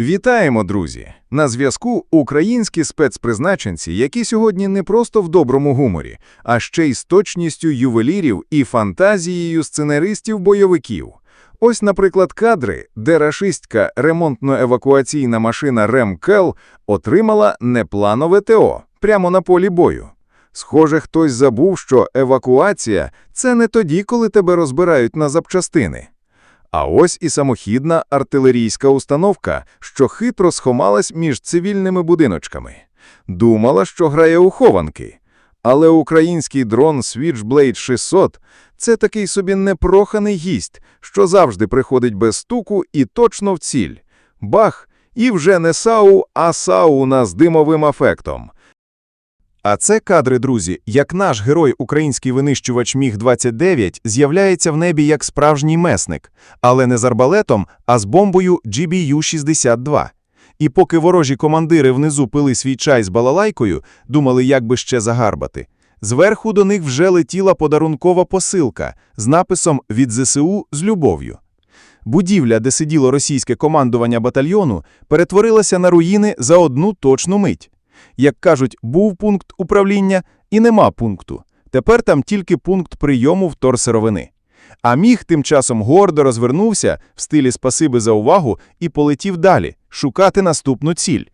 Вітаємо, друзі! На зв'язку українські спецпризначенці, які сьогодні не просто в доброму гуморі, а ще й з точністю ювелірів і фантазією сценаристів-бойовиків. Ось, наприклад, кадри, де рашистська ремонтно-евакуаційна машина «Ремкел» отримала непланове ТО прямо на полі бою. Схоже, хтось забув, що евакуація – це не тоді, коли тебе розбирають на запчастини. А ось і самохідна артилерійська установка, що хитро сховалась між цивільними будиночками. Думала, що грає у хованки. Але український дрон Switchblade 600 – це такий собі непроханий гість, що завжди приходить без стуку і точно в ціль. Бах! І вже не САУ, а сауна з димовим ефектом. А це кадри, друзі, як наш герой український винищувач Міг-29 з'являється в небі як справжній месник, але не з арбалетом, а з бомбою GBU-62. І поки ворожі командири внизу пили свій чай з балалайкою, думали, як би ще загарбати. Зверху до них вже летіла подарункова посилка з написом «Від ЗСУ з любов'ю». Будівля, де сиділо російське командування батальйону, перетворилася на руїни за одну точну мить. Як кажуть, був пункт управління і нема пункту. Тепер там тільки пункт прийому вторсировини. А міг тим часом гордо розвернувся в стилі «спасиби за увагу» і полетів далі, шукати наступну ціль.